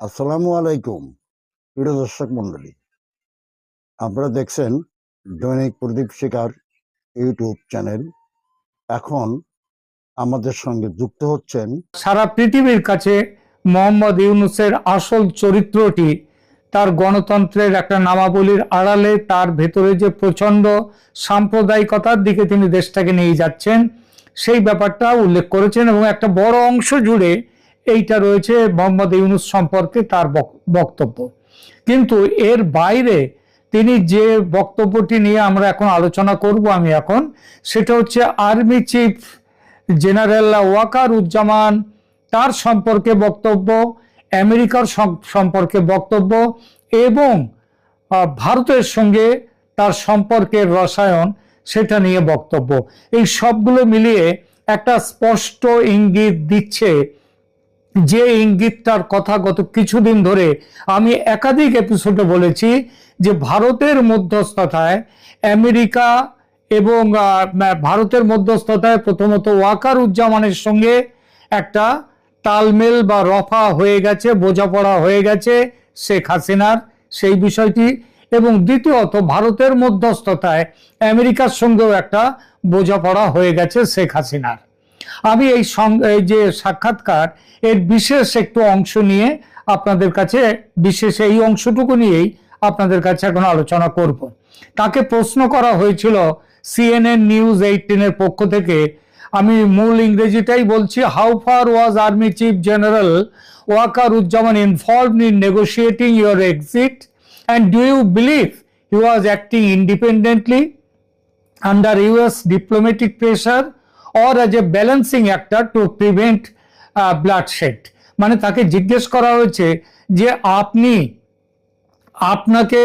আসসালামু আলাইকুম, প্রিয় দর্শক মন্ডলী আপনারা দেখছেন দৈনিক প্রদীপ শিকার ইউটিউব চ্যানেল। এখন আমাদের সঙ্গে যুক্ত হচ্ছেন সারা পৃথিবীর কাছে মোহাম্মদ ইউনুসের আসল চরিত্রটি, তার গণতন্ত্রের একটা নামাবলীর আড়ালে, তার ভেতরে যে প্রচণ্ড সাম্প্রদায়িকতার দিকে তিনি দেশটাকে নিয়ে যাচ্ছেন, সেই ব্যাপারটা উল্লেখ করেছেন এবং একটা বড় অংশ জুড়ে এইটা রয়েছে মোহাম্মদ ইউনুস সম্পর্কে তার বক- বক্তব্য। কিন্তু এর বাইরে তিনি যে বক্তব্যটি নিয়ে আমরা এখন আলোচনা করব আমি এখন, সেটা হচ্ছে army chief general Waker Uzzaman তার সম্পর্কে বক্তব্য, আমেরিকার সম্পর্কে বক্তব্য এবং ভারতের সঙ্গে তার সম্পর্কের রসায়ন সেটা নিয়ে বক্তব্য। এই সবগুলো মিলিয়ে একটা স্পষ্ট ইঙ্গিত দিচ্ছে যে ইঙ্গিতটার কথা গত কিছুদিন ধরে আমি একাধিক এপিসোডে বলেছি যে ভারতের মধ্যস্থতায় আমেরিকা এবং ভারতের মধ্যস্থতায় প্রথমত ওয়াকার উজ্জামানের সঙ্গে একটা তালমেল বা রফা হয়ে গেছে, বোঝাপড়া হয়ে গেছে শেখ হাসিনার সেই বিষয়টি এবং দ্বিতীয়ত ভারতের মধ্যস্থতায় আমেরিকার সঙ্গেও একটা বোঝাপড়া হয়ে গেছে শেখ হাসিনার। আমি এই এই যে সাক্ষাৎকার, এর বিশেষ একটু অংশ নিয়ে আপনাদের কাছে, বিশেষ এই অংশটুকু নিয়েই আপনাদের কাছে এখন আলোচনা করব। তাকে প্রশ্ন করা হয়েছিল সিএনএন নিউজ এইটিনের পক্ষ থেকে। আমি মূল ইংরেজিটাই বলছি how far was army chief general Waker Uzzaman involve in negotiating your exit and do you believe he was acting independently under US diplomatic pressure? Or as a balancing actor to prevent uh, মানে তাকে জিজ্ঞেস করা হয়েছে যে আপনি আপনাকে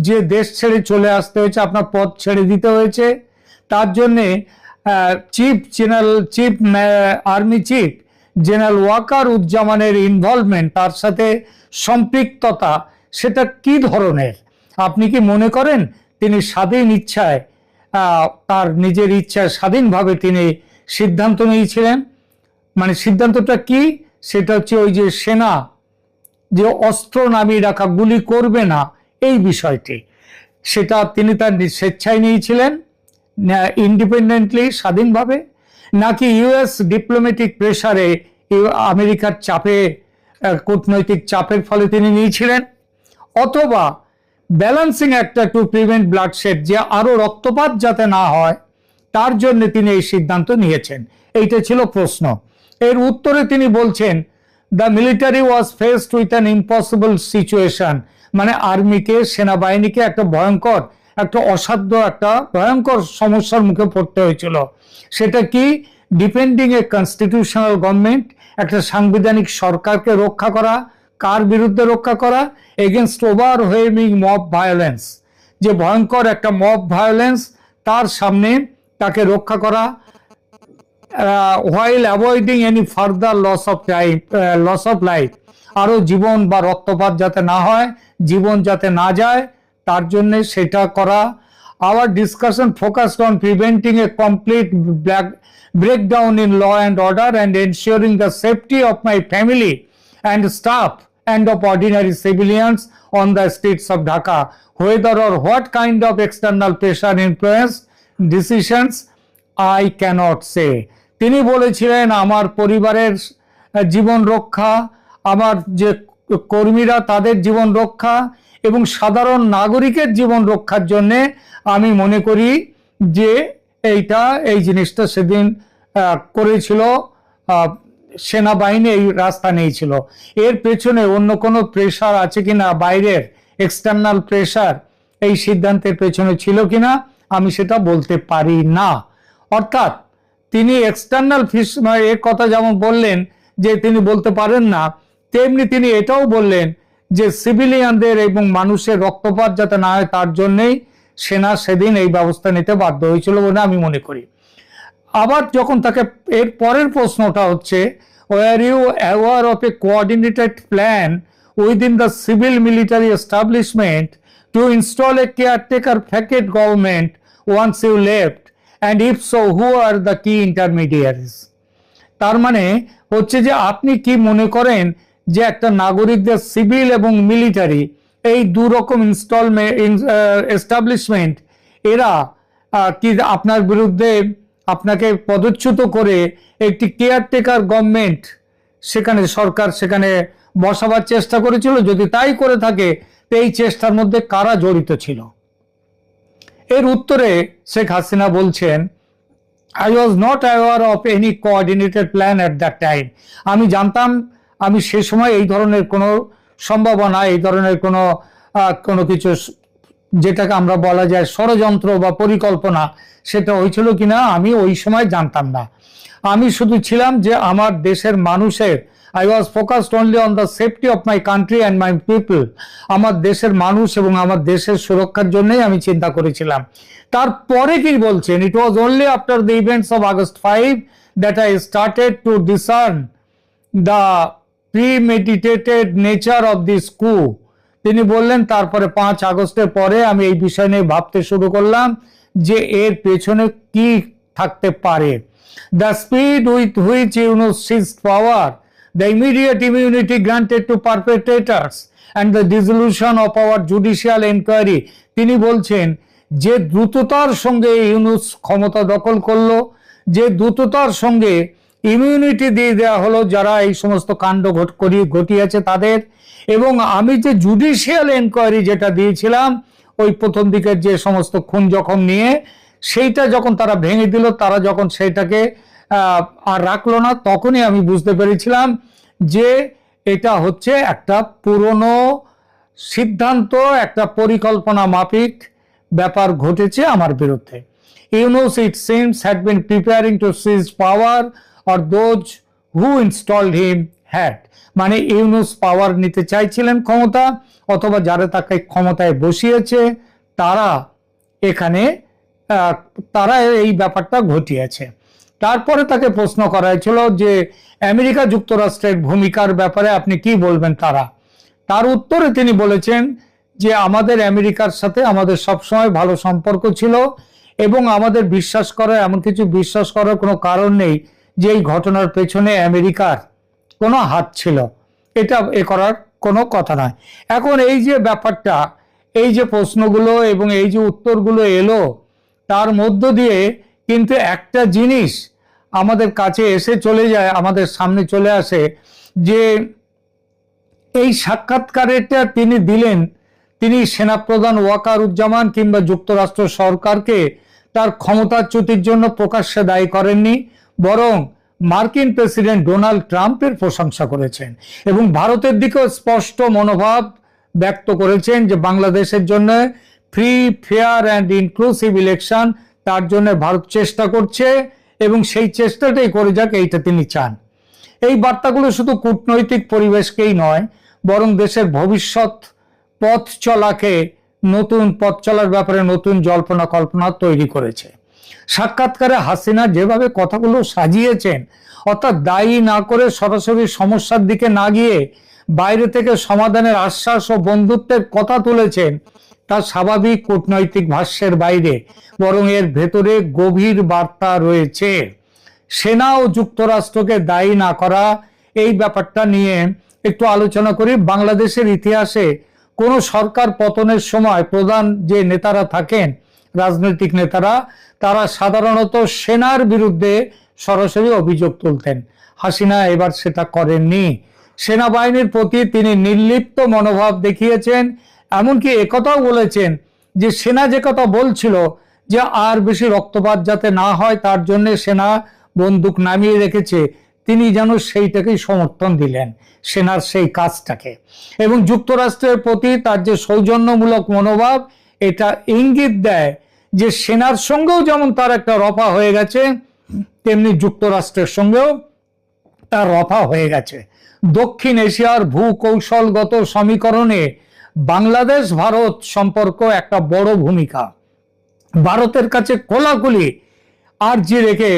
যে দেশ ছেড়ে চলে আসতে হয়েছে আপনার পদ ছেড়ে দিতে হয়েছে তার জন্যে chief general chief army chief general Waker উজ্জামানের involvement তার সাথে সম্পৃক্ততা সেটা কি ধরনের? আপনি কি মনে করেন তিনি স্বাধীন ইচ্ছায় তার নিজের ইচ্ছায় স্বাধীনভাবে তিনি সিদ্ধান্ত নিয়েছিলেন। মানে সিদ্ধান্তটা কি? সেটা হচ্ছে ওই যে সেনা, যে অস্ত্র নামিয়ে রাখা, গুলি করবে না, এই বিষয়টি। সেটা তিনি তার স্বেচ্ছায় নিয়েছিলেন, ইন্ডিপেন্ডেন্টলি, স্বাধীনভাবে। নাকি ইউএস ডিপ্লোম্যাটিক প্রেসারে আমেরিকার চাপে কূটনৈতিক চাপের ফলে তিনি নিয়েছিলেন। অথবা ব্যালেন্সিং একটা টু প্রিভেন্ট ব্লাডশেড যে আরও রক্তপাত যাতে না হয় তার জন্য তিনি এই সিদ্ধান্ত নিয়েছেন? এইটা ছিল প্রশ্ন। এর উত্তরে তিনি বলছেন the military was faced with an impossible situation মানে আর্মিকে, সেনাবাহিনীকে একটা ভয়ঙ্কর, একটা অসাধ্য, একটা ভয়ঙ্কর সমস্যার মুখে পড়তে হয়েছিল। সেটা কি? ডিপেন্ডিং এ কনস্টিটিউশনাল গভর্নমেন্ট একটা সাংবিধানিক সরকারকে রক্ষা করা, কার বিরুদ্ধে রক্ষা করা? Against overwhelming mob violence যে ভয়ঙ্কর একটা মব ভায়োলেন্স তার সামনে তাকে রক্ষা করা while avoiding any further loss of loss of life আরও জীবন বা রক্তপাত যাতে না হয়, জীবন যাতে না যায়, তার জন্য সেটা করা। Our discussion focused on preventing a complete black breakdown in law and order and ensuring the safety of my family and staff and of ordinary civilians on the streets of Dhaka whether or what kind of external pressure influence decisions I can't say তিনি বলেছিলেন, আমার পরিবারের জীবন রক্ষা, আমার যে কর্মীরা তাদের জীবন রক্ষা এবং সাধারণ নাগরিকের জীবন রক্ষার জন্য আমি মনে করি যে এইটা, এই জিনিসটা সেদিন করেছিল সেনাবাহিনী, এই রাস্তা নিয়েছিল। এর পেছনে অন্য কোনো প্রেশার আছে কিনা, বাইরের এক্সটার্নাল প্রেশার এই সিদ্ধান্তের পেছনে ছিল কিনা আমি সেটা বলতে পারি না। অর্থাৎ তিনি এক্সটার্নাল ফিস এর কথা যেমন বললেন যে তিনি বলতে পারেন না, তেমনি তিনি এটাও বললেন যে সিভিলিয়ানদের এবং মানুষের রক্তপাত যাতে না হয় তার জন্যেই সেনা সেদিন এই ব্যবস্থা নিতে বাধ্য হয়েছিল বলে আমি মনে করি। আবার যখন তাকে এর পরের প্রশ্নটা হচ্ছে were you aware of a coordinated plan within the civil military establishment to install a caretaker facade government once you left and if so who are the key intermediaries তার মানে হচ্ছে যে আপনি কি মনে করেন যে একটা নাগরিকদের সিভিল এবং মিলিটারি, এই দু রকম ইনস্টলমেন্ট এস্টাবলিশমেন্ট এরা কি আপনার বিরুদ্ধে আপনাকে পদচ্যুত করে একটি কেয়ারটেকার গভর্নমেন্ট সেখানে সরকার সেখানে বসাবার চেষ্টা করেছিল? যদি তাই করে থাকে এই চেষ্টার মধ্যে কারা জড়িত ছিল? এর উত্তরে শেখ হাসিনা বলছেন I was not aware of any coordinated plan at that time আমি জানতাম, আমি সে সময় এই ধরনের কোনো সম্ভাবনা, এই ধরনের কোনো কোনো কিছু যেটাকে আমরা বলা যায় ষড়যন্ত্র বা পরিকল্পনা, সেটা হয়েছিল কিনা আমি ওই সময় জানতাম না। আমি শুধু ছিলাম যে আমার দেশের মানুষের I was focused only on the safety of my country and my people আমার দেশের মানুষ এবং আমার দেশের সুরক্ষার জন্যই আমি চিন্তা করেছিলাম। তারপরে কি বলছেন it was only after the events of August five that I started to discern the premeditated nature of this coup তিনি বললেন, তারপরে পাঁচ আগস্টের পরে আমি এই বিষয় নিয়ে ভাবতে শুরু করলাম যে এর পেছনে কি থাকতে পারে। The speed with which Yunus seize power the immediate immunity granted to perpetrators and the dissolution of our judicial enquiry তিনি বলছেন, যে দ্রুততার সঙ্গে ইউনুস ক্ষমতা দখল করল, যে দ্রুততার সঙ্গে ইমিউনিটি দিয়ে দেওয়া হলো যারা এই সমস্ত কাণ্ড ঘট, করি, ঘটিয়েছে তাদের, এবং আমি যে জুডিশিয়াল এনকোয়ারি যেটা দিয়েছিলাম, ওই প্রথম দিকের যে সমস্ত খুন জখম নিয়ে, সেইটা যখন তারা ভেঙে দিল, তারা যখন সেইটাকে আর রাখল না, তখনই আমি বুঝতে পেরেছিলাম যে এটা হচ্ছে একটা পুরনো সিদ্ধান্ত, একটা পরিকল্পনা মাফিক ব্যাপার ঘটেছে আমার বিরুদ্ধে। Yunus it seems had been preparing to seize power or those who installed him had মানে ইউনুস পাওয়ার নিতে চাইছিলেন ক্ষমতা, অথবা যারা তাকে ক্ষমতায় বসিয়েছে, তারা এখানে তারা এই ব্যাপারটা ঘটিয়েছে। তারপরে তাকে প্রশ্ন করা হয়েছিল যে আমেরিকা যুক্তরাষ্ট্রের ভূমিকার ব্যাপারে আপনি কি বলবেন তারা? তার উত্তরে তিনি বলেছেন যে আমাদের আমেরিকার সাথে আমাদের সবসময় ভালো সম্পর্ক ছিল এবং আমাদের বিশ্বাস করার এমন কিছু বিশ্বাস করার কোনো কারণ নেই যে এই ঘটনার পেছনে আমেরিকার কোনো হাত ছিল। এটা এ করার কোনো কথা নয়। এখন এই যে ব্যাপারটা, এই যে প্রশ্নগুলো এবং এই যে উত্তরগুলো এলো, তার মধ্য দিয়ে কিন্তু একটা জিনিস আমাদের কাছে এসে চলে যায়, আমাদের সামনে চলে আসে যে এই সাক্ষাৎকারেটা তিনি দিলেন, তিনি সেনাপ্রধান ওয়াকারুজ্জামান কিংবা যুক্তরাষ্ট্র সরকারকে তার ক্ষমতাচ্যুতির জন্য প্রকাশ্যে দায়ী করেননি, বরং মার্কিন প্রেসিডেন্ট ডোনাল্ড ট্রাম্পের প্রশংসা করেছেন এবং ভারতের দিকেও স্পষ্ট মনোভাব ব্যক্ত করেছেন যে বাংলাদেশের জন্য free fair and inclusive election তার জন্য ভারত চেষ্টা করছে এবং সেই চেষ্টাটাই করে যাক, এইটা তিনি চান। এই বার্তাগুলো শুধু কূটনৈতিক পরিবেশকেই নয়, বরং দেশের ভবিষ্যৎ পথ চলাকে, নতুন পথ চলার ব্যাপারে নতুন জল্পনা কল্পনা তৈরি করেছে। সাক্ষাৎকারে হাসিনা যেভাবে কথাগুলো সাজিয়েছেন, অর্থাৎ দায়ী না করে সরাসরি সমস্যার দিকে না গিয়ে বাইরে থেকে সমাধানের আশ্বাস ও বন্ধুত্বের কথা তুলেছেন তা স্বাভাবিক কূটনৈতিক ভাষ্যের বাইরে, বরং এর ভেতরে গভীর বার্তা রয়েছে। সেনা ও যুক্তরাষ্ট্রকে দায়ী না করা, এই ব্যাপারটা নিয়ে একটু আলোচনা করি। বাংলাদেশের ইতিহাসে কোন সরকার পতনের সময় প্রধান যে নেতারা থাকেন, রাজনৈতিক নেতারা, তারা সাধারণত সেনার বিরুদ্ধে সরাসরি অভিযোগ তুলতেন। হাসিনা এবার সেটা করেননি। সেনাবাহিনীর প্রতি তিনি নির্লিপ্ত মনোভাব দেখিয়েছেন এমনকি একথাও বলেছেন যে সেনা যে কথা বলছিল যে আর বেশি রক্তপাত যাতে না হয়, তার জন্য সেনা বন্দুক নামিয়ে রেখেছে, তিনি যেন সেইটাকেই সমর্থন দিলেন, সেনার সেই কাজটাকে। এবং যুক্তরাষ্ট্রের প্রতি তার যে সৌজন্যমূলক মনোভাব, এটা ইঙ্গিত দেয় যে সেনার সঙ্গেও যেমন তার একটা রফা হয়ে গেছে, তেমনি যুক্তরাষ্ট্রের সঙ্গেও তার রফা হয়ে গেছে। দক্ষিণ এশিয়ার ভূকৌশলগত সমীকরণে বাংলাদেশ ভারত সম্পর্ক একটা বড় ভূমিকা। ভারতের কাছে কোলাকুলি আর্জি রেখে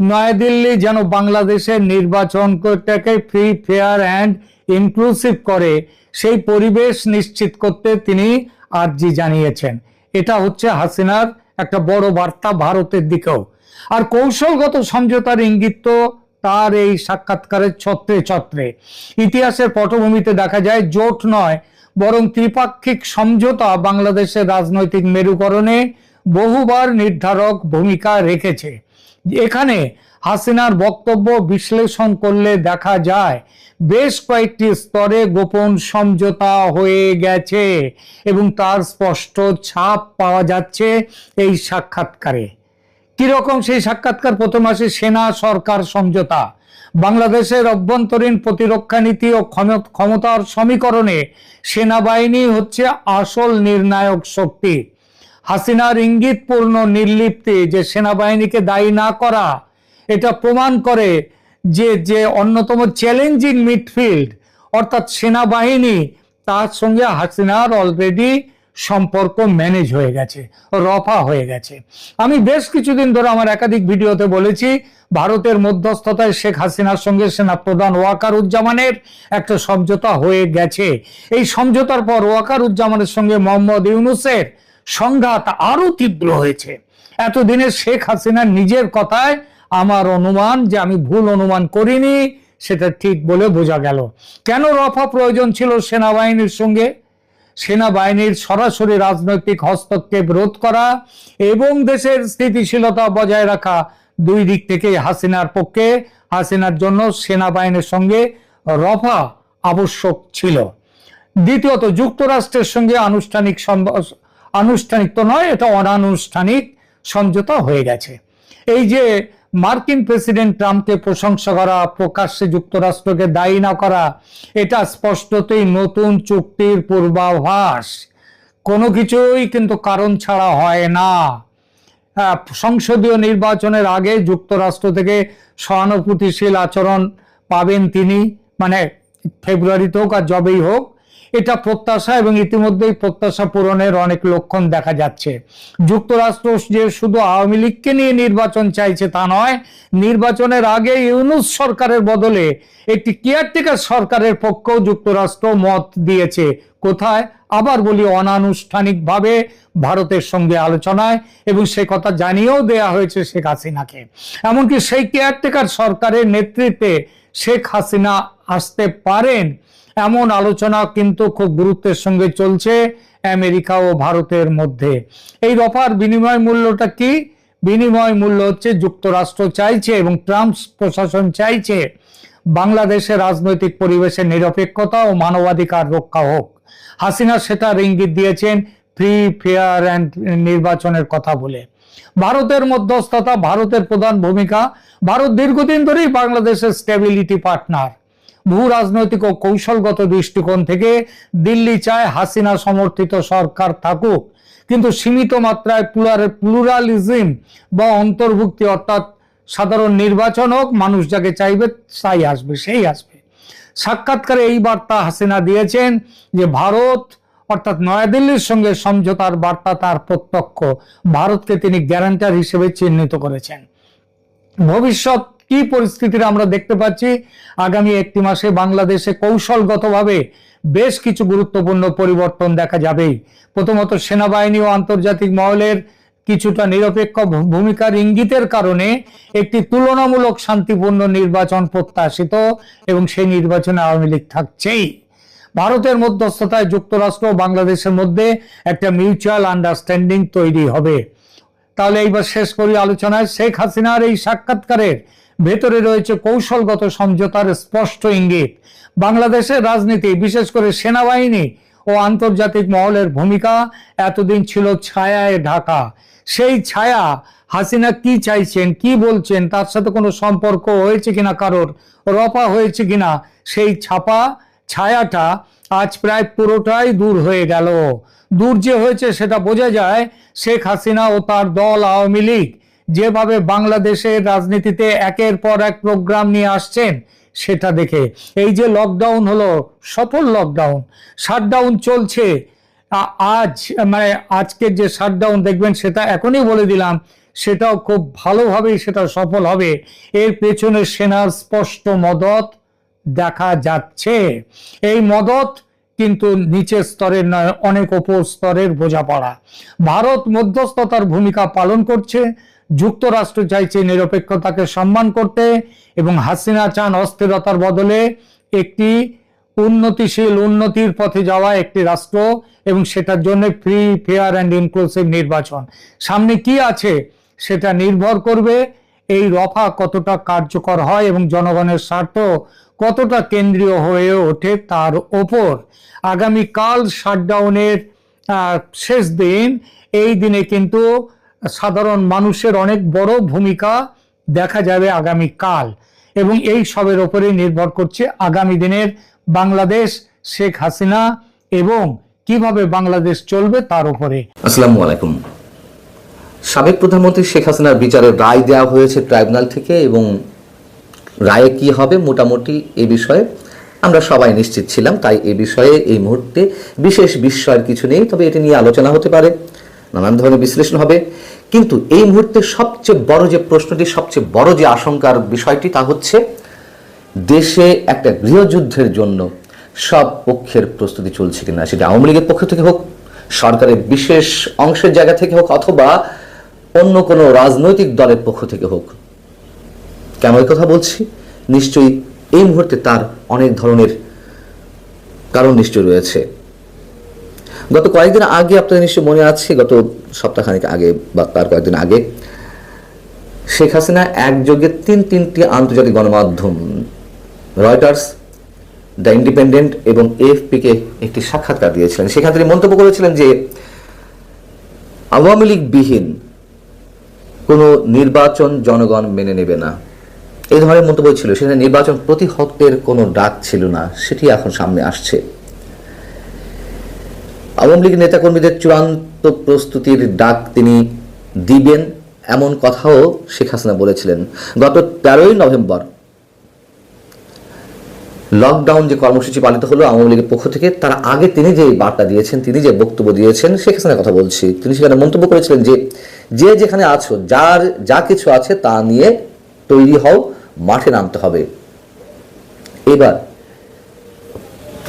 নয়াদিল্লি যেন বাংলাদেশের নির্বাচনটাকে ফ্রি ফেয়ার অ্যান্ড ইনক্লুসিভ করে, সেই পরিবেশ নিশ্চিত করতে তিনি আর্জি জানিয়েছেন। এটা হচ্ছে হাসিনার একটা বড় বার্তা ভারতের দিকেও। আর কৌশলগত সমঝোতার ইঙ্গিত তো তার এই সাক্ষাৎকারের ছত্রে ছত্রে। ইতিহাসের পটভূমিতে দেখা যায়, জোট নয় বরং ত্রিপাক্ষিক সমঝোতা বাংলাদেশের রাজনৈতিক মেরুকরণে বহুবার নির্ধারক ভূমিকা রেখেছে। এখানে হাসিনার বক্তব্য বিশ্লেষণ করলে দেখা যায়, বেশ কয়েকটি স্তরে গোপন সমঝোতা হয়ে গেছে এবং তার স্পষ্ট ছাপ পাওয়া যাচ্ছে এই সাক্ষাৎকারে। কীরকম সেই সাক্ষাৎকার? প্রথম আসে সেনা সরকার সমঝোতা। বাংলাদেশের অভ্যন্তরীণ প্রতিরক্ষা নীতি ও ক্ষম- ক্ষমতার সমীকরণে সেনাবাহিনী হচ্ছে আসল নির্ণায়ক শক্তি। হাসিনার ইঙ্গিতপূর্ণ নির্লিপ্তি যে সেনাবাহিনীকে দায়ী না করা, এটা প্রমাণ করে যে যে অন্যতম চ্যালেঞ্জিং মিডফিল্ড অর্থাৎ সেনাবাহিনী, তার সঙ্গে হাসিনার অলরেডি সম্পর্ক ম্যানেজ হয়ে গেছে, রফা হয়ে গেছে। আমি বেশ কিছুদিন ধরে আমার একাধিক ভিডিওতে বলেছি, ভারতের মধ্যস্থতায় শেখ হাসিনার সঙ্গে সেনা প্রধান ওয়াকার উজ্জামানের একটা সমঝোতা হয়ে গেছে। এই সমঝোতার পর ওয়াকার উজ্জামানের সঙ্গে মোহাম্মদ ইউনুসের সংঘাত আরও তীব্র হয়েছে। এতদিনে শেখ হাসিনা নিজের কথায় আমার অনুমান যে আমি ভুল অনুমান করিনি, সেটা ঠিক বলে বোঝা গেল। কেন রফা প্রয়োজন ছিল সেনাবাহিনীর সঙ্গে? সেনাবাহিনীর সরাসরি রাজনৈতিক হস্তক্ষেপ রোধ করা এবং দেশের স্থিতিশীলতা বজায় রাখা দুই দিক থেকে হাসিনার পক্ষে। হাসিনার জন্য সেনাবাহিনীর সঙ্গে রফা আবশ্যক ছিল। দ্বিতীয়ত, যুক্তরাষ্ট্রের সঙ্গে আনুষ্ঠানিক আনুষ্ঠানিক তো নয়, এটা অনানুষ্ঠানিক সমঝোতা হয়ে গেছে। এই যে মার্কিন প্রেসিডেন্ট ট্রাম্পকে প্রশংসা করা, প্রকাশ্যে যুক্তরাষ্ট্রকে দায়ী না করা, এটা স্পষ্টতই নতুন চুক্তির পূর্বাভাস। কোনো কিছুই কিন্তু কারণ ছাড়া হয় না। সংসদীয় নির্বাচনের আগে যুক্তরাষ্ট্র থেকে সহানুভূতিশীল আচরণ পাবেন তিনি মানে ফেব্রুয়ারিতে হোক আর যবেই হোক এটা প্রত্যাশা এবং ইতিমধ্যেই প্রত্যাশা পূরণের অনেক লক্ষণ দেখা যাচ্ছে। যুক্তরাষ্ট্র যে শুধু আওয়ামী লীগকে নিয়ে নির্বাচন চাইছে তা নয়, নির্বাচনের আগে ইউনুস সরকারের বদলে একটি কেয়ারটেকার সরকারের পক্ষেও যুক্তরাষ্ট্র মত দিয়েছে। কোথায়? আবার বলি, অনানুষ্ঠানিকভাবে ভারতের সঙ্গে আলোচনায় এবং সে কথা জানিয়েও দেয়া হয়েছে শেখ হাসিনাকে। এমনকি সেই কেয়ারটেকার সরকারের নেতৃত্বে শেখ হাসিনা আসতে পারেন। এমন আলোচনা কিন্তু খুব গুরুত্বের সঙ্গে চলছে আমেরিকা ও ভারতের মধ্যে। এই রফার বিনিময় মূল্যটা কি? বিনিময় মূল্য হচ্ছে যুক্তরাষ্ট্র চাইছে এবং ট্রাম্প প্রশাসন চাইছে বাংলাদেশের রাজনৈতিক পরিবেশের নিরপেক্ষতা ও মানবাধিকার রক্ষা হোক। হাসিনা সেটার ইঙ্গিত দিয়েছেন ফ্রি ফেয়ার অ্যান্ড নির্বাচনের কথা বলে। ভারতের মধ্যস্থতা ভারতের প্রধান ভূমিকা। ভারত দীর্ঘদিন ধরেই বাংলাদেশের স্টেবিলিটি পার্টনার। ভূ রাজনৈতিক ও কৌশলগত দৃষ্টিকোণ থেকে দিল্লি চায় হাসিনা সমর্থিত সরকার থাকুক। কিন্তু সীমিত মাত্রায় প্লুরালিজম বা অন্তর্ভুক্তি অর্থাৎ সাধারণ নির্বাচন হোক, মানুষ যাকে চাইবে তাই আসবে, সেই আসবে। সাক্ষাৎকারে এই বার্তা হাসিনা দিয়েছেন যে ভারত অর্থাৎ নয়াদিল্লির সঙ্গে সমঝোতার বার্তা তার প্রত্যক্ষ। ভারতকে তিনি গ্যারান্টার হিসেবে চিহ্নিত করেছেন। ভবিষ্যৎ কি পরিস্থিতির আমরা দেখতে পাচ্ছি? আগামী একটি মাসে বাংলাদেশে কৌশলগতভাবে বেশ কিছু গুরুত্বপূর্ণ পরিবর্তন দেখা যাবেই। প্রথমত সেনাবাহিনী ও আন্তর্জাতিক মহলের কিছুটা নিরপেক্ষ ভূমিকার ইঙ্গিতের কারণে একটি তুলনামূলক শান্তিপূর্ণ নির্বাচন প্রত্যাশিত এবং সেই নির্বাচনে আওয়ামী লীগ থাকছেই। ভারতের মধ্যস্থতায় যুক্তরাষ্ট্র ও বাংলাদেশের মধ্যে একটা মিউচুয়াল আন্ডারস্ট্যান্ডিং তৈরি হবে। তাহলে এইবার শেষ করি আলোচনায়। শেখ হাসিনার এই সাক্ষাৎকারের ভেতরে রয়েছে কৌশলগত সমঝোতার স্পষ্ট ইঙ্গিত। বাংলাদেশের রাজনীতি, বিশেষ করে সেনাবাহিনী ও আন্তর্জাতিক মহলের ভূমিকা এতদিন ছিল ছায়ায় ঢাকা। সেই ছায়া হাসিনা কি চাইছেন, কি বলছেন, তার সাথে কোনো সম্পর্ক হয়েছে কিনা, কারোর রপা হয়েছে কিনা, সেই ছাপা, ছায়াটা আজ প্রায় পুরোটাই দূর হয়ে গেল। দূর যে হয়েছে সেটা বোঝা যায় শেখ হাসিনা ও তার দল আওয়ামী লীগ। যেভাবে বাংলাদেশের রাজনীতিতে একের পর এক প্রোগ্রাম নিয়ে আসছেন, সেটা দেখে। এই যে লকডাউন হলো, সফল লকডাউন শাটডাউন চলছে। আজ মানে আজকের যে শাটডাউন দেখবেন, সেটা এখনই বলে দিলাম, সেটাও খুব ভালোভাবেই সেটা সফল হবে। এর পেছনে সেনার স্পষ্ট মদত দেখা যাচ্ছে। এই মদত কিন্তু নিচের স্তরের নয়, অনেক ওপর স্তরের বোঝাপড়া। ভারত মধ্যস্থতার ভূমিকা পালন করছে যুক্তরাষ্ট্র চাইছে নিরপেক্ষতাকে সম্মান করতে এবং হাসিনা চান অস্থিরতার বদলে একটি উন্নতিশীল উন্নতির পথে যাওয়া একটি রাষ্ট্র এবং সেটার জন্য ফ্রি, ফেয়ার অ্যান্ড ইনক্লুসিভ নির্বাচন। সামনে কি আছে সেটা নির্ভর করবে এই রফা কতটা কার্যকর হয় এবং জনগণের স্বার্থ কতটা কেন্দ্রীয় হয়ে ওঠে তার ওপর। আগামীকাল শাটডাউনের শেষ দিন, এই দিনে কিন্তু সাধারণ মানুষের অনেক বড় ভূমিকা দেখা যাবে আগামীকাল এবং এই সবের ওপরে নির্ভর করছে আগামী দিনের বাংলাদেশ, শেখ হাসিনা এবং কীভাবে বাংলাদেশ চলবে তার উপরে। আসসালামু আলাইকুম। সাবেক প্রধানমন্ত্রী শেখ হাসিনার বিচারের রায় দেওয়া হয়েছে ট্রাইব্যুনাল থেকে এবং রায়ে কি হবে মোটামুটি এ বিষয়ে আমরা সবাই নিশ্চিত ছিলাম, তাই এ বিষয়ে এই মুহূর্তে বিশেষ বিস্ময়ের কিছু নেই, তবে এটি নিয়ে আলোচনা হতে পারে, নানান ধরনের বিশ্লেষণ হবে। কিন্তু এই মুহূর্তে সবচেয়ে বড় যে প্রশ্নটি, সবচেয়ে বড় যে আশঙ্কার বিষয়টি তা হচ্ছে, দেশে একটা গৃহযুদ্ধের জন্য সব পক্ষের প্রস্তুতি চলছে কিনা, সেটা আওয়ামী লীগের পক্ষ থেকে হোক, সরকারের বিশেষ অংশের জায়গা থেকে হোক, অথবা অন্য কোনো রাজনৈতিক দলের পক্ষ থেকে হোক। কেন এই কথা বলছি? নিশ্চয়ই এই মুহূর্তে তার অনেক ধরনের কারণ নিশ্চয় রয়েছে। গত কয়েকদিন আগে আপনাদের নিশ্চয়ই মনে আছে, গত সপ্তাহখানেক আগে বা তার কয়েকদিন আগে, শেখ হাসিনা একযোগে তিন তিনটি আন্তর্জাতিক গণমাধ্যম, রয়টার্স, দ্য ইন্ডিপেন্ডেন্ট এবং এফপিকে একটি সাক্ষাৎকার দিয়েছিলেন। সেখানে তিনি মন্তব্য করেছিলেন যে, আওয়ামী লীগ বিহীন কোনো নির্বাচন জনগণ মেনে নেবে না। এই ধরনের মন্তব্য ছিল। সেখানে নির্বাচন প্রতিহতের কোনো ডাক ছিল না। সেটি এখন সামনে আসছে। আওয়ামী লীগ নেতাকর্মীদের চূড়ান্ত প্রস্তুতির ডাক তিনি দিবেন, এমন কথাও শেখ হাসিনা বলেছিলেন। গত তেরোই নভেম্বর লকডাউন যে কর্মসূচি পালিত হলো আওয়ামী লীগের পক্ষ থেকে, তার আগে তিনি যে বার্তা দিয়েছেন, তিনি যে বক্তব্য দিয়েছেন, শেখ হাসিনার কথা বলছি। তিনি সেখানে মন্তব্য করেছিলেন যে যে যেখানে আছো, যার যা কিছু আছে তা নিয়ে তৈরি হও, মাঠে নামতে হবে। এবার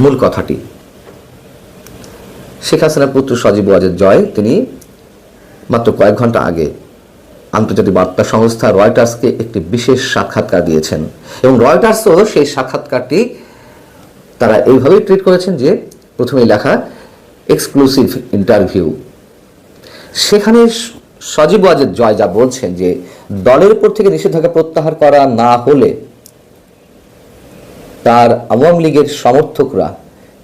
মূল কথাটি। শেখ হাসিনার পুত্র সজীব ওয়াজেদ জয়, তিনি মাত্র কয়েক ঘণ্টা আগে আন্তর্জাতিক বার্তা সংস্থা রয়টার্সকে একটি বিশেষ সাক্ষাৎকার দিয়েছেন। এবং রয়টার্সও সেই সাক্ষাৎকারটি তারা এইভাবেই ট্রিট করেছেন যে, প্রথমেই লেখা এক্সক্লুসিভ ইন্টারভিউ সেখানে সজীব ওয়াজেদ জয় যা বলছেন যে, দলের উপর থেকে নিষেধাজ্ঞা প্রত্যাহার করা না হলে তার আওয়ামী লীগের সমর্থকরা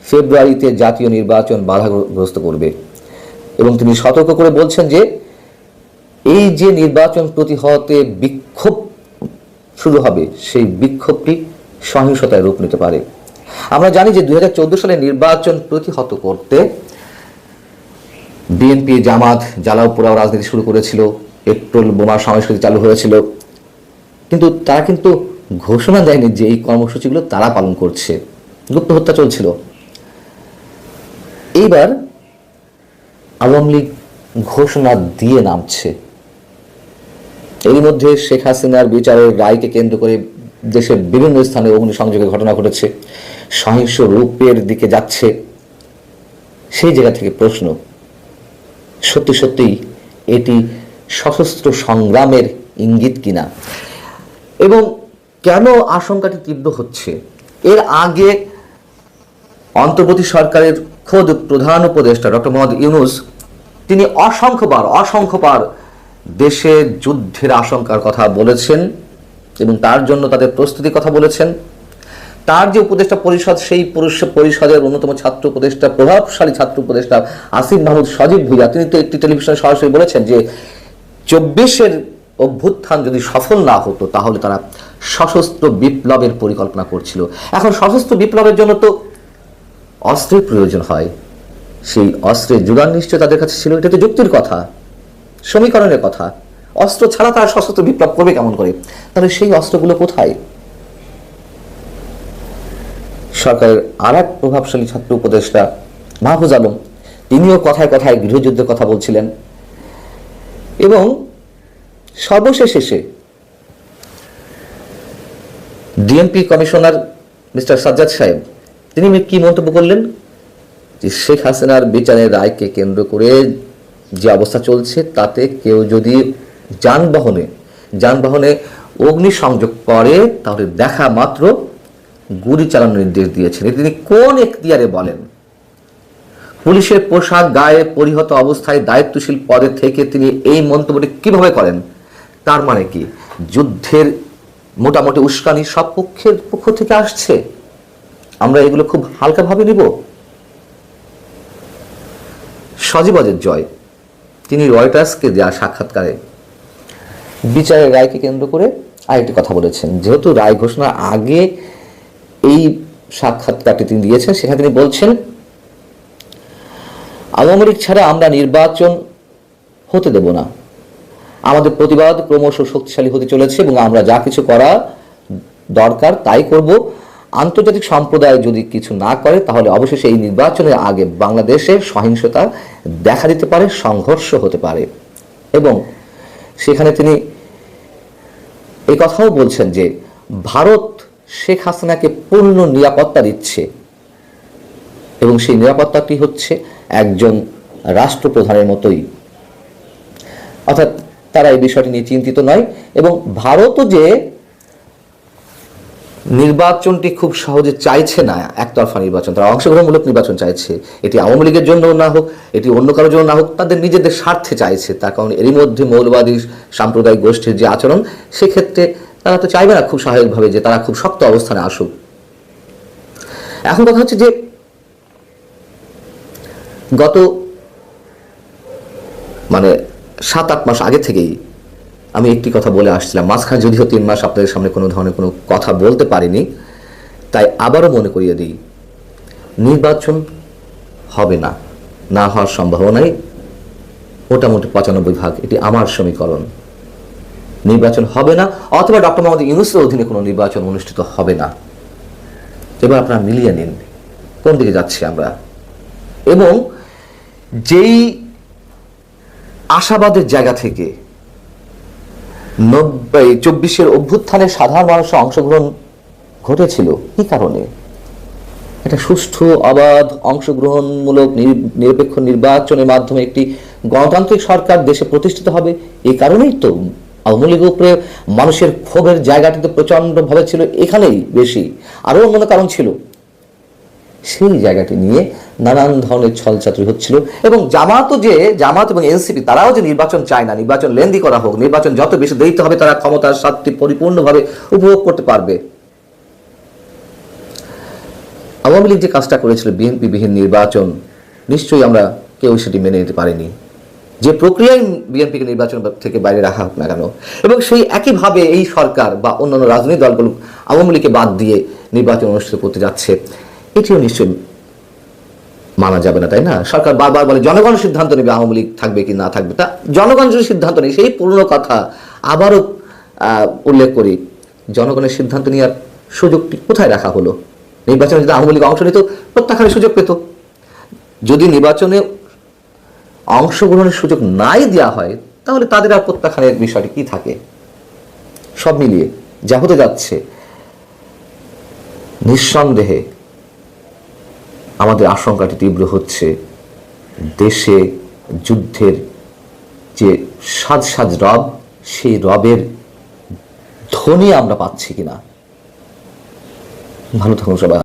ফেব্রুয়ারিতে জাতীয় নির্বাচন বাধাগ্রস্ত করবে। এবং তিনি সতর্ক করে বলছেন যে, এই যে নির্বাচন প্রতিহতে বিক্ষোভ শুরু হবে, সেই বিক্ষোভটি সহিংসতায় রূপ নিতে পারে। আমরা জানি যে দু হাজার চোদ্দ সালে নির্বাচন প্রতিহত করতে বিএনপি, জামাত জ্বালাও পোড়াও রাজনীতি শুরু করেছিল। পেট্রোল বোমা সংস্কৃতি চালু হয়েছিল। কিন্তু তারা কিন্তু ঘোষণা দেয়নি যে এই কর্মসূচিগুলো তারা পালন করছে। গুপ্ত হত্যা চলছিল। এইবার আওয়ামী লীগ ঘোষণা দিয়ে নামছে। এরই মধ্যে শেখ হাসিনার বিচারের রায়কে কেন্দ্র করে দেশের বিভিন্ন স্থানে অগ্নিসংযোগের ঘটনা ঘটেছে। সহিংস রূপের দিকে যাচ্ছে। সেই জায়গা থেকে প্রশ্ন, সত্যি সত্যিই এটি সশস্ত্র সংগ্রামের ইঙ্গিত কিনা? এবং কেন আশঙ্কাটি তীব্র হচ্ছে? এর আগে অন্তর্বর্তী সরকারের খোদ প্রধান উপদেষ্টা ডক্টর মোহাম্মদ ইউনুস, তিনি অসংখ্যবার অসংখ্যবার দেশে যুদ্ধের আশঙ্কার কথা বলেছেন এবং তার জন্য তাদের প্রস্তুতির কথা বলেছেন। তার যে উপদেষ্টা পরিষদ, সেই পুরুষ- পরিষদের অন্যতম ছাত্র উপদেষ্টা, প্রভাবশালী ছাত্র উপদেষ্টা আসিফ মাহমুদ সজীব ভুইয়া, তিনি তো একটি টেলিভিশনে সরাসরি বলেছেন যে চব্বিশের অভ্যুত্থান যদি সফল না হতো, তাহলে তারা সশস্ত্র বিপ্লবের পরিকল্পনা করছিল। এখন সশস্ত্র বিপ্লবের জন্য তো অস্ত্রের প্রয়োজন হয়, সেই অস্ত্রের যোগান নিশ্চয় তাদের কাছে ছিল, এটা তো যুক্তির কথা, সমীকরণের কথা। অস্ত্র ছাড়া তারা সশস্ত্র বিপ্লব করবে কেমন করে? তাহলে সেই অস্ত্রগুলো কোথায়? সরকারের আর এক প্রভাবশালী ছাত্র উপদেষ্টা মাহফুজ আলম, তিনিও কথায় কথায় গৃহযুদ্ধের কথা বলছিলেন। এবং সর্বশেষ এসে ডিএমপি কমিশনার মিস্টার সাজ্জাদ সাহেব তিনি কি মন্তব্য করলেন? যে শেখ হাসিনার বিচারের রায়কে কেন্দ্র করে যে অবস্থা চলছে, তাতে কেউ যদি যানবাহনে যানবাহনে অগ্নিসংযোগ করে, তাহলে দেখা মাত্র গুলি চালানোর নির্দেশ দিয়েছেন। তিনি কোন এখতিয়ারে বলেন? পুলিশের পোশাক গায়ে পরিহত অবস্থায় দায়িত্বশীল পদে থেকে তিনি এই মন্তব্যটি কীভাবে করেন? তার মানে কি, যুদ্ধের মোটামুটি উস্কানি সব পক্ষের পক্ষ থেকে আসছে? আমরা এগুলো খুব হালকাভাবে নিব। সজীবজের জয়, তিনি রয়টার্সকে দেওয়া সাক্ষাৎকারে বিচারের রায়কে কেন্দ্র করে আরেকটি কথা বলেছেন। যেহেতু রায় ঘোষণার আগে এই সাক্ষাৎকারটি তিনি দিয়েছেন, সেখানে তিনি বলছেন, আওয়ামী লীগ ছাড়া আমরা নির্বাচন হতে দেব না। আমাদের প্রতিবাদ ক্রমশ শক্তিশালী হতে চলেছে এবং আমরা যা কিছু করা দরকার তাই করব। আন্তর্জাতিক সম্প্রদায় যদি কিছু না করে, তাহলে অবশেষে এই নির্বাচনের আগে বাংলাদেশে সহিংসতা দেখা দিতে পারে, সংঘর্ষ হতে পারে। এবং সেখানে তিনি এই কথাও বলছেন যে, ভারত শেখ হাসিনাকে পূর্ণ নিরাপত্তা দিচ্ছে। এবং সেই নিরাপত্তাটি হচ্ছে একজন রাষ্ট্রপ্রধানের মতোই। অর্থাৎ তারা এই বিষয়টি নিয়ে চিন্তিত নয়। এবং ভারতও যে নির্বাচনটি খুব সহজে চাইছে না একতরফা নির্বাচন, তারা অংশগ্রহণমূলক নির্বাচন চাইছে। এটি আওয়ামী লীগের জন্য না হোক, এটি অন্য কারোর জন্য না হোক, তাদের নিজেদের স্বার্থে চাইছে। তার কারণ এরই মধ্যে মৌলবাদী সাম্প্রদায়িক গোষ্ঠীর যে আচরণ, সেক্ষেত্রে তারা তো চাইবে না খুব স্বাভাবিকভাবে যে তারা খুব শক্ত অবস্থানে আসুক। এখন কথা হচ্ছে যে গত মানে সাত, আট মাস আগে থেকেই আমি একটি কথা বলে আসছিলাম। মাঝখানে যদিও তিন মাস আপনাদের সামনে কোনো ধরনের কোনো কথা বলতে পারিনি, তাই আবারও মনে করিয়ে দিই, নির্বাচন হবে না না হওয়ার সম্ভাবনাই মোটামুটি পঁচানব্বই ভাগ। এটি আমার সমীকরণ। নির্বাচন হবে না, অথবা ডক্টর মোহাম্মদ ইউনুসের অধীনে কোনো নির্বাচন অনুষ্ঠিত হবে না। এবার আপনারা মিলিয়ে নিন, কোন দিকে যাচ্ছি আমরা? এবং যেই আশাবাদের জায়গা থেকে নব্বই, চব্বিশের অভ্যুত্থানে সাধারণ মানুষের অংশগ্রহণ ঘটেছিল। কি কারণে? এটা সুষ্ঠু অবাধ অংশগ্রহণমূলক, নির- নিরপেক্ষ নির্বাচনের মাধ্যমে একটি গণতান্ত্রিক সরকার দেশে প্রতিষ্ঠিত হবে এই কারণেই তো আওয়ামী লীগের উপরে মানুষের ক্ষোভের জায়গাটি তো প্রচণ্ডভাবে ছিল, এখানেই বেশি। আরও অন্য কারণ ছিল। সেই জায়গাটি নিয়ে নানান ধরনের ছলচাতুরি হচ্ছিল। এবং জামাতও যে, জামাত এবং এনসিপি, তারাও যে নির্বাচন চায় না, নির্বাচন লেন্দি করা হোক, নির্বাচন যত বেশি দেরিতে হবে, তারা ক্ষমতার স্বাদটি পরিপূর্ণভাবে উপভোগ করতে পারবে। আওয়ামী লীগ যে কাজটা করেছিল বিএনপি বিহীন নির্বাচন, নিশ্চয়ই আমরা কেউ সেটি মেনে নিতে পারিনি। যে প্রক্রিয়ায় বিএনপিকে নির্বাচন থেকে বাইরে রাখা হোক না কেন, এবং সেই একইভাবে এই সরকার বা অন্যান্য রাজনৈতিক দলগুলো আওয়ামী লীগকে বাদ দিয়ে নির্বাচন অনুষ্ঠিত করতে যাচ্ছে। এটিও নিশ্চয়ই মানা যাবে না, তাই না? সরকার বারবার বলে জনগণ সিদ্ধান্ত নেবে আওয়ামী লীগ থাকবে কি না থাকবে। তা জনগণ যদি সিদ্ধান্ত নেই, সেই পুরনো কথা আবারও উল্লেখ করি। জনগণের সিদ্ধান্ত নেওয়ার সুযোগটি কোথায় রাখা হলো? নির্বাচনে যদি আওয়ামী লীগ অংশ নিত, প্রত্যাখ্যানের সুযোগ পেত। যদি নির্বাচনে অংশগ্রহণের সুযোগ নাই দেওয়া হয়, তাহলে তাদের আর প্রত্যাখ্যানের বিষয়টি কি থাকে? সব মিলিয়ে যা হতে যাচ্ছে, নিঃসন্দেহে আমাদের আশঙ্কাটি তীব্র হচ্ছে দেশে যুদ্ধের যে সাজ সাজ রব, সেই রবের ধ্বনি আমরা পাচ্ছি কিনা। ভালো থাকুন সবাই।